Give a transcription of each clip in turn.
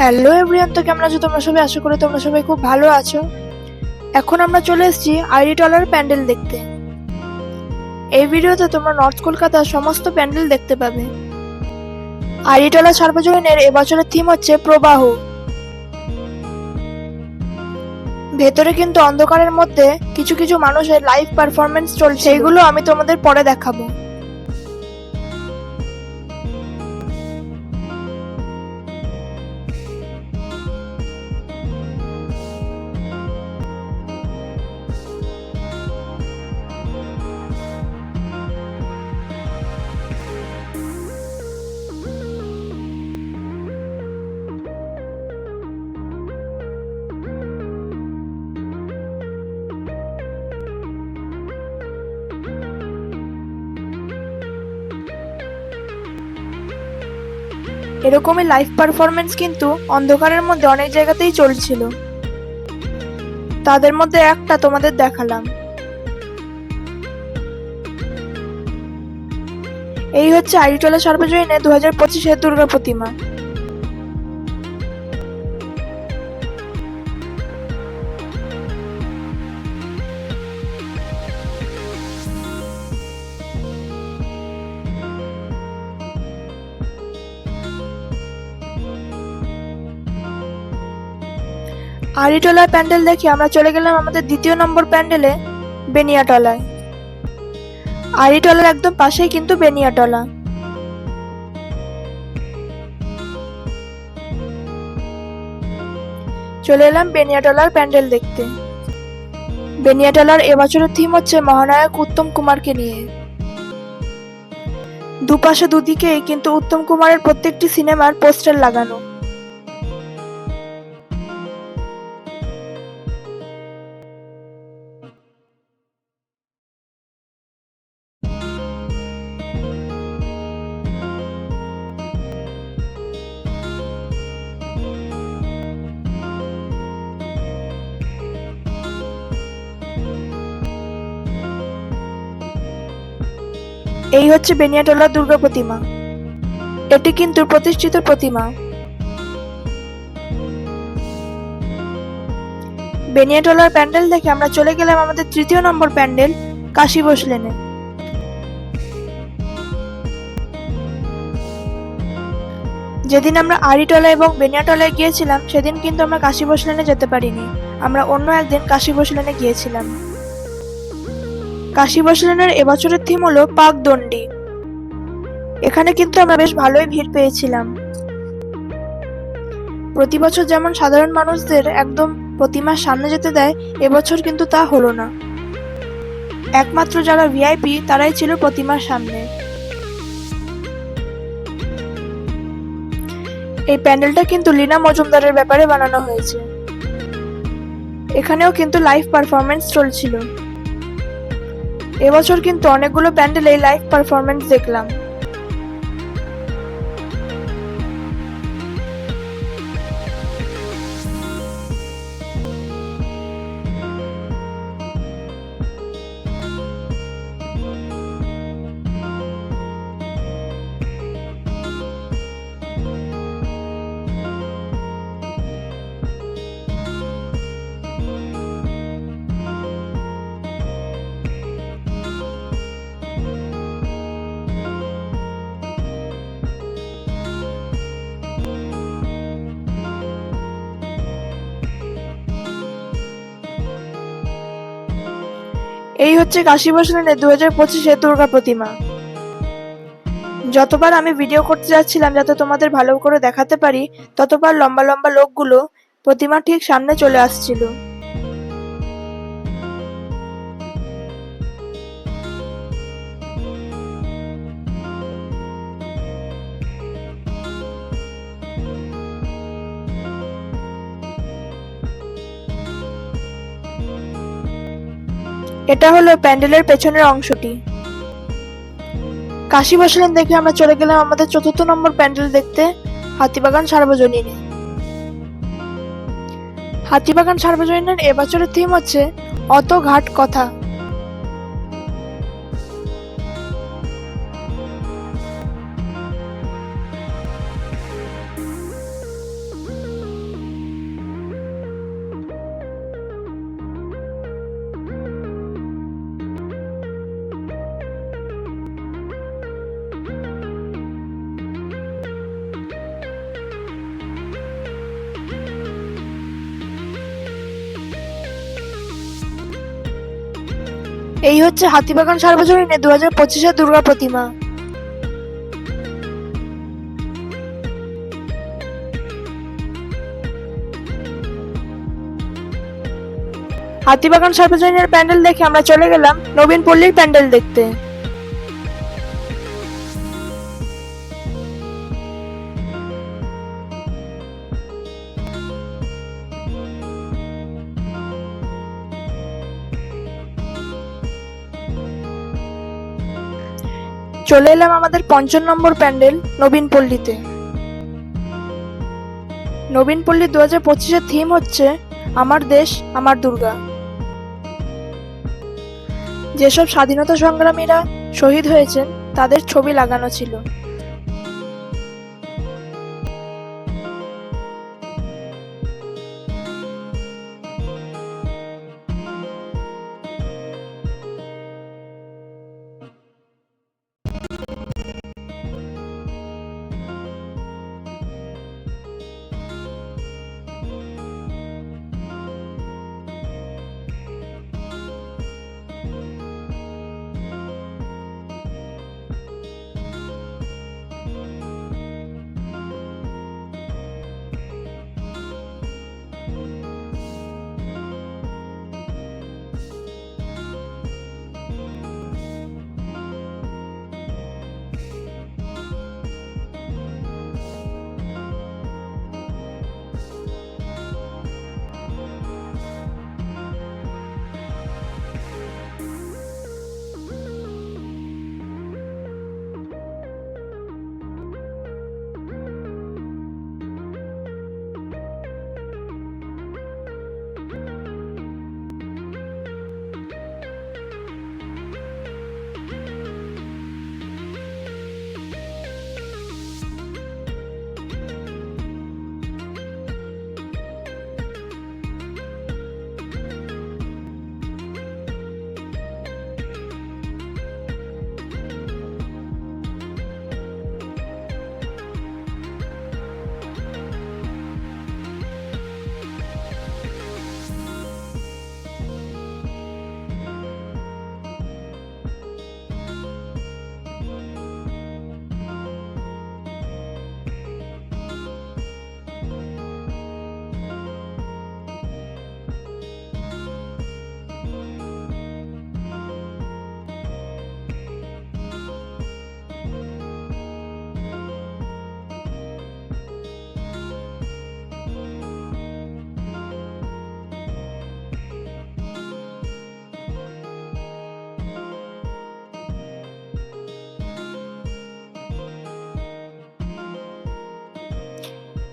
Hello everyone তো কেমন আছো? তোমরা সবাই আশা করি তোমরা সবাই খুব ভালো আছো। এখন আমরা চলে এসেছি আইডি টলার প্যান্ডেল দেখতে। এই ভিডিওতে তোমরা নর্থ কলকাতার সমস্ত প্যান্ডেল দেখতে পাবে। আইডি টলার সার্বজনীনের এবছরের থিম হচ্ছে প্রবাহ। ভেতরে কিন্তু অন্ধকারের মধ্যে কিছু কিছু মানুষের লাইভ পারফরমেন্স চলছে। এগুলো আমি তোমাদের পরে দেখাবো। এরকমই লাইভ পারফরমেন্স কিন্তু অন্ধকারের মধ্যে অনেক জায়গাতেই চলছিল। তাদের মধ্যে একটা তোমাদের দেখালাম। এই হচ্ছে আইটলা সর্বজনীনে দু হাজার পঁচিশের দুর্গা প্রতিমা। আড়িটলার প্যান্ডেল দেখে আমরা চলে গেলাম আমাদের দ্বিতীয় নম্বর প্যান্ডেলে, বেনিয়াটলায়। আড়িটলার একদম পাশেই কিন্তু বেনিয়াটলা। চলে এলাম বেনিয়াটলার প্যান্ডেল দেখতে। বেনিয়াটলার এবছরের থিম হচ্ছে মহানায়ক উত্তম কুমারকে নিয়ে। দুপাশে দুদিকে কিন্তু উত্তম কুমারের প্রত্যেকটি সিনেমার পোস্টার লাগানো। এই হচ্ছে বেনিয়াটলার দুর্গা প্রতিমা। এটি কিন্তু প্রতিষ্ঠিত প্রতিমা। বেনিয়াটলার প্যান্ডেল দেখে আমরা চলে গেলাম আমাদের তৃতীয় নম্বর প্যান্ডেল, কাশী বসলেনে যেদিন আমরা আড়িটলা এবং বেনিয়াটলায় গিয়েছিলাম, সেদিন কিন্তু আমরা কাশী বসলেনে যেতে পারিনি। আমরা অন্য একদিন কাশী বসলেনে গিয়েছিলাম। কাশী বসলেনের এবছরের থিম হলো পাকদণ্ডী এখানে কিন্তু আমরা বেশ ভালোই ভিড় পেয়েছিলাম। প্রতি বছর যেমন সাধারণ মানুষদের একদম প্রতিমার সামনে যেতে দেয়, এবছর কিন্তু তা হলো না। একমাত্র যারা ভিআইপি তারাই ছিল প্রতিমার সামনে। এই প্যান্ডেলটা কিন্তু লীনা মজুমদারের ব্যাপারে বানানো হয়েছে। এখানেও কিন্তু লাইভ পারফরমেন্স চলছিল। এবছর কিন্তু অনেকগুলো প্যান্ডেলে লাইভ পারফরমেন্স দেখলাম। এই হচ্ছে কাশী বসলেনের দু হাজার পঁচিশে দুর্গা প্রতিমা। যতবার আমি ভিডিও করতে যাচ্ছিলাম যাতে তোমাদের ভালো করে দেখাতে পারি, ততবার লম্বা লম্বা লোকগুলো প্রতিমা ঠিক সামনে চলে আসছিল। এটা হলো প্যান্ডেলের পেছনের অংশটি। কাশি বসলেন দেখে আমরা চলে গেলাম আমাদের চতুর্থ নম্বর প্যান্ডেল দেখতে, হাতিবাগান সার্বজনীনে। হাতিবাগান সার্বজনীনের এবছরের থিম হচ্ছে অত ঘাট কথা। এই হচ্ছে হাতিবাগান সর্বজনীন দু হাজার পঁচিশের দুর্গা প্রতিমা। হাতিবাগান সার্বজনীনের প্যান্ডেল দেখে আমরা চলে গেলাম নবীন পল্লীর প্যান্ডেল দেখতে। চলে এলাম আমাদের পঞ্চম নম্বর প্যান্ডেল, নবীন পল্লীতে। নবীন পল্লী দু হাজার পঁচিশের থিম হচ্ছে, আমার দেশ, আমার দুর্গা। যেসব স্বাধীনতা সংগ্রামীরা শহীদ হয়েছেন, তাদের ছবি লাগানো ছিল।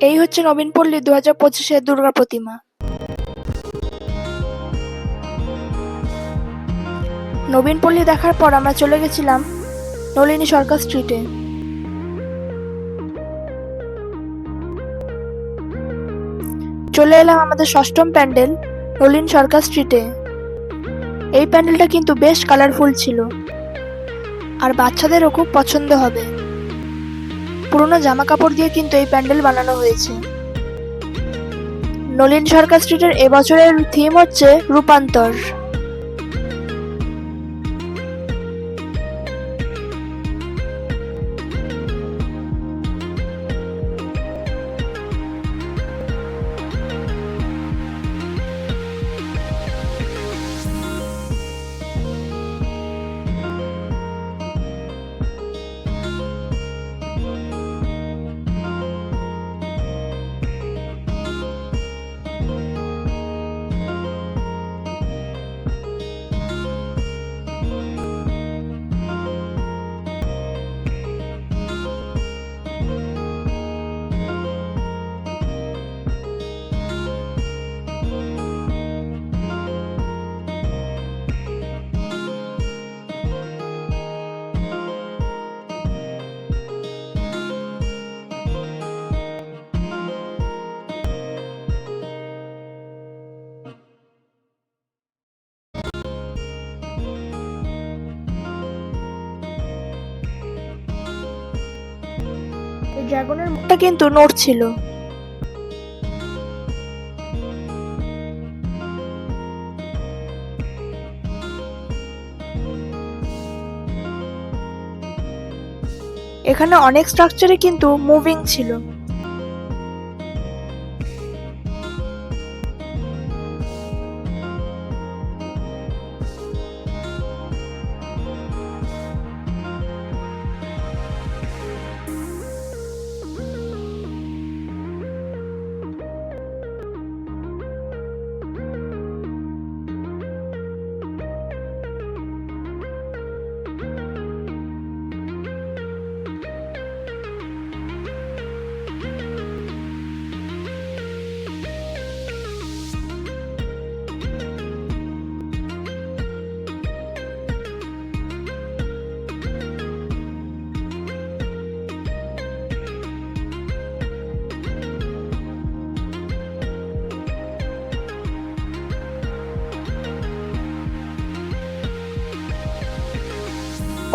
এই হচ্ছে নবীন পল্লী দু হাজার পঁচিশের দুর্গা প্রতিমা। নবীন পল্লী দেখার পর আমরা চলে গেছিলাম নলিনী সরকার স্ট্রিটে চলে এলাম আমাদের ষষ্ঠম প্যান্ডেল নলিন সরকার স্ট্রিটে এই প্যান্ডেলটা কিন্তু বেশ কালারফুল ছিল। আর বাচ্চাদেরও খুব পছন্দ হবে। পুরোনো জামা কাপড় দিয়ে কিন্তু এই প্যান্ডেল বানানো হয়েছে। নলিন সরকার স্ট্রিটের এবছরের থিম হচ্ছে রূপান্তর। ড্রাগনের মুখটা কিন্তু নড়ছিল এখানে অনেক স্ট্রাকচারে কিন্তু মুভিং ছিল।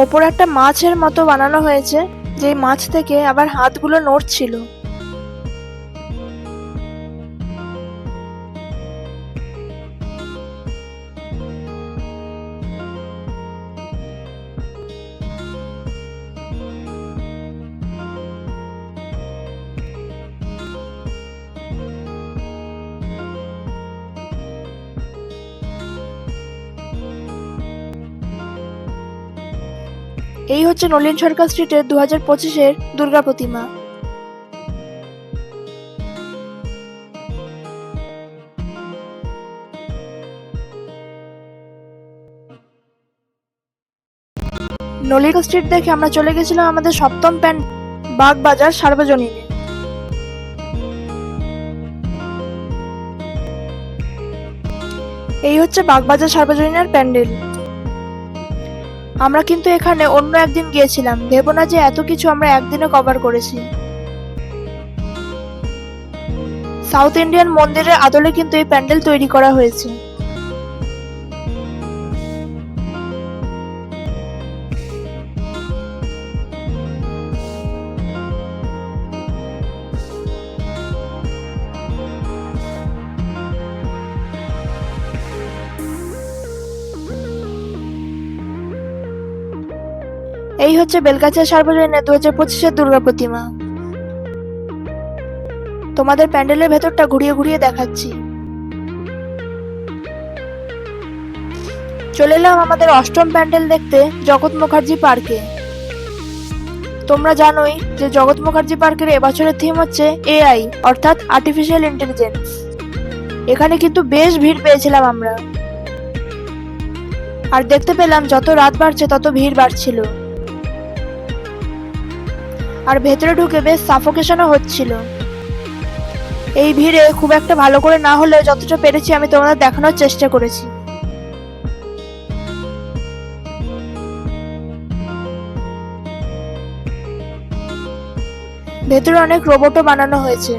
ওপর একটা মাছের মতো বানানো হয়েছে যে মাছ থেকে আবার হাতগুলো নড়ছিল। এই হচ্ছে নলিন সরকার স্ট্রিটের দু হাজার পঁচিশের দুর্গা প্রতিমা। নলিন স্ট্রিট দেখে আমরা চলে গেছিলাম আমাদের সপ্তম প্যান্ট বাগবাজার সার্বজনীনে। এই হচ্ছে বাগবাজার সার্বজনীনের প্যান্ডেল। আমরা কিন্তু এখানে অন্য একদিন গিয়েছিলাম। ভেবো না যে এত কিছু আমরা একদিনে কভার করেছি। সাউথ ইন্ডিয়ান মন্দিরের আদলে কিন্তু এই প্যান্ডেল তৈরি করা হয়েছে। এই হচ্ছে বেলগাছিয়া সার্বজনীনের দু হাজার পঁচিশের দুর্গা প্রতিমা। তোমাদের প্যান্ডেলের ভেতরটা ঘুরিয়ে ঘুরিয়ে দেখাচ্ছি। চলে এলাম আমাদের অষ্টম প্যান্ডেল দেখতে জগৎ মুখার্জি পার্কে। তোমরা জানোই যে জগৎ মুখার্জি পার্কের এবছরের থিম হচ্ছে এআই অর্থাৎ আর্টিফিশিয়াল ইন্টেলিজেন্স এখানে কিন্তু বেশ ভিড় পেয়েছিলাম আমরা। আর দেখতে পেলাম যত রাত বাড়ছে তত ভিড় বাড়ছিল। আর ভেতরে ঢুকে বেশ সাফোকেশনও হচ্ছিল। এই ভিড়ে খুব একটা ভালো করে না হলেও যতটা পেরেছি আমি তোমাদের দেখানোর চেষ্টা করেছি। ভেতরে অনেক রোবটও বানানো হয়েছে।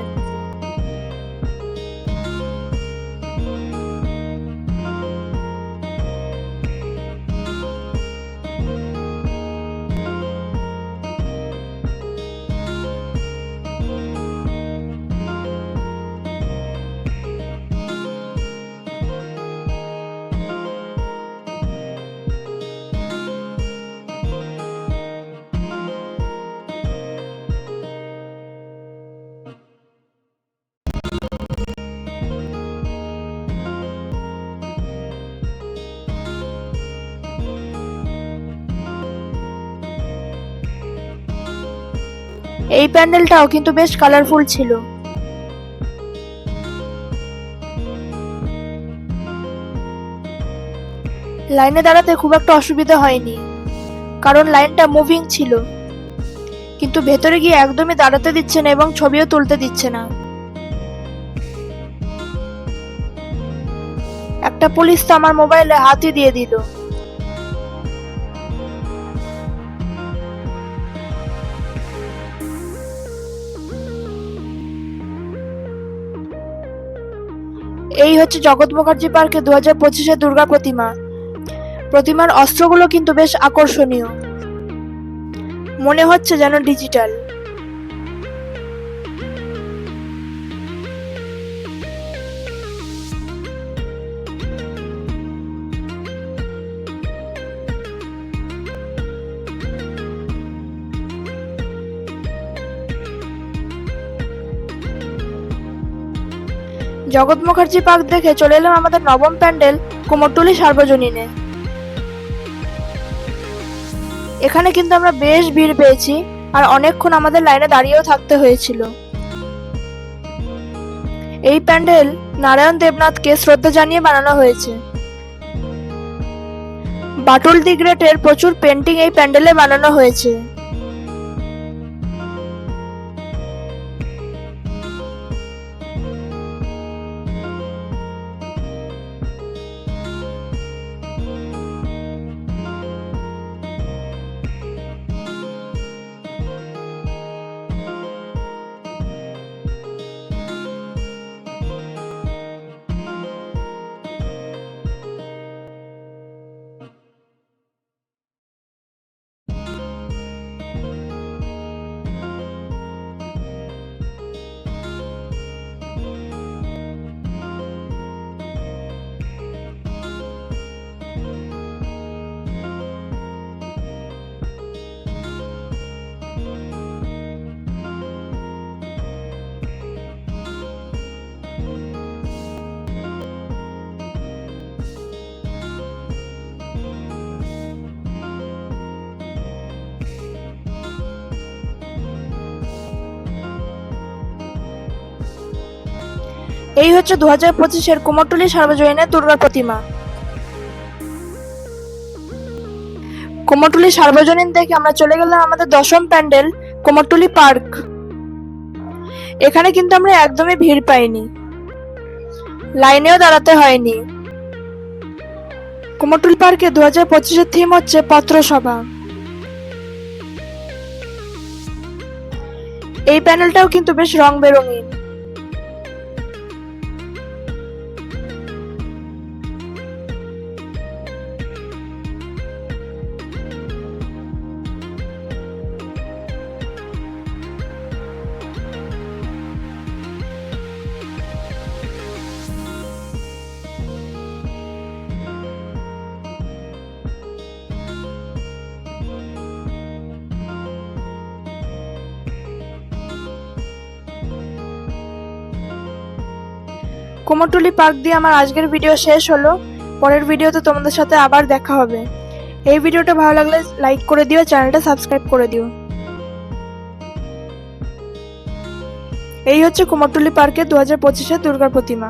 এই প্যান্ডেলটাও কিন্তু বেশ কালারফুল ছিল। লাইনে দাঁড়াতে খুব একটা অসুবিধা হয়নি, কারণ লাইনটা মুভিং ছিল। কিন্তু ভেতরে গিয়ে একদমই দাঁড়াতে দিচ্ছে না এবং ছবিও তুলতে দিচ্ছে না। একটা পুলিশ তো আমার মোবাইলে হাতই দিয়ে দিল। এই হচ্ছে জগৎ মুখার্জি পার্কে দু হাজার পঁচিশে দুর্গা প্রতিমা। প্রতিমার অস্ত্রগুলো কিন্তু বেশ আকর্ষণীয়। মনে হচ্ছে যেন ডিজিটাল জগৎ মুখার্জি পার্ক দেখে চলে এলাম আমাদের নবম প্যান্ডেল কুমোরটুলি সার্বজনীনে। এখানে কিন্তু আমরা বেশ ভিড় পেয়েছি আর অনেকক্ষণ আমাদের লাইনে দাঁড়িয়েও থাকতে হয়েছিল। এই প্যান্ডেল নারায়ণ দেবনাথকে শ্রদ্ধা জানিয়ে বানানো হয়েছে। বাটুল দি গ্রেটের প্রচুর পেন্টিং এই প্যান্ডেলে বানানো হয়েছে। এই হচ্ছে দু হাজার পঁচিশের কুমোরটুলি সার্বজনীনের দুর্গা প্রতিমা। কুমোরটুলি সার্বজনীন দেখে আমরা চলে গেলাম আমাদের দশম প্যান্ডেল, কুমোরটুলি পার্ক। এখানে কিন্তু আমরা একদমই ভিড় পাইনি। লাইনেও দাঁড়াতে হয়নি। কুমোরটুলি পার্কে দু হাজার পঁচিশের থিম হচ্ছে পত্রসভা। এই প্যানেলটাও কিন্তু বেশ রং বেরঙিন কুমোরটুলি পার্ক দিয়ে আমার আজকের ভিডিও শেষ হলো। পরের ভিডিওতে তোমাদের সাথে আবার দেখা হবে। এই ভিডিওটা ভালো লাগলে লাইক করে দিও, চ্যানেলটা সাবস্ক্রাইব করে দিও। এই হচ্ছে কুমোরটুলি পার্কে দু হাজার পঁচিশের দুর্গা প্রতিমা।